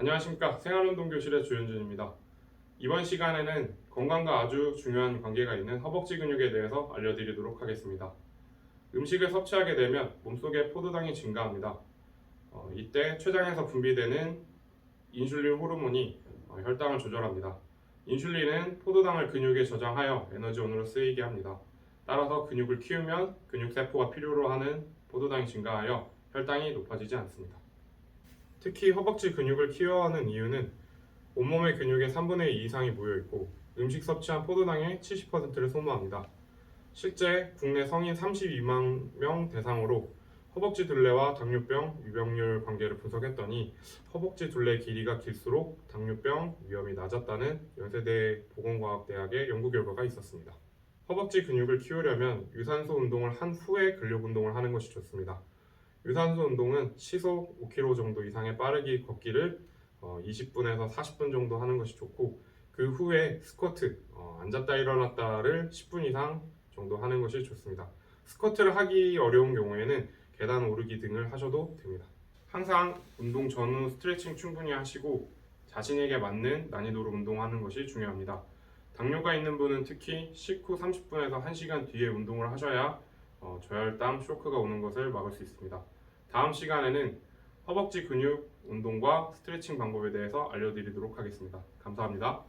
안녕하십니까 생활운동교실의 조현준입니다. 이번 시간에는 건강과 아주 중요한 관계가 있는 허벅지 근육에 대해서 알려드리도록 하겠습니다. 음식을 섭취하게 되면 몸속에 포도당이 증가합니다. 어, 이때 췌장에서 분비되는 인슐린 호르몬이 어, 혈당을 조절합니다. 인슐린은 포도당을 근육에 저장하여 에너지원으로 쓰이게 합니다. 따라서 근육을 키우면 근육 세포가 필요로 하는 포도당이 증가하여 혈당이 높아지지 않습니다. 특히 허벅지 근육을 키워하는 이유는 온몸의 근육의 3분의 2 이상이 모여 있고 음식 섭취한 포도당의 70%를 소모합니다. 실제 국내 성인 32만 명 대상으로 허벅지 둘레와 당뇨병 유병률 관계를 분석했더니 허벅지 둘레 길이가 길수록 당뇨병 위험이 낮았다는 연세대 보건과학대학의 연구 결과가 있었습니다. 허벅지 근육을 키우려면 유산소 운동을 한 후에 근력 운동을 하는 것이 좋습니다. 유산소 운동은 시속 5km 정도 이상의 빠르기 걷기를 어, 20분에서 40분 정도 하는 것이 좋고 그 후에 스쿼트 어, 앉았다 일어났다를 10분 이상 정도 하는 것이 좋습니다. 스쿼트를 하기 어려운 경우에는 계단 오르기 등을 하셔도 됩니다. 항상 운동 전후 스트레칭 충분히 하시고 자신에게 맞는 난이도로 운동하는 것이 중요합니다. 당뇨가 있는 분은 특히 식후 30분에서 1시간 뒤에 운동을 하셔야 어, 저혈당 쇼크가 오는 것을 막을 수 있습니다. 다음 시간에는 허벅지 근육 운동과 스트레칭 방법에 대해서 알려드리도록 하겠습니다. 감사합니다.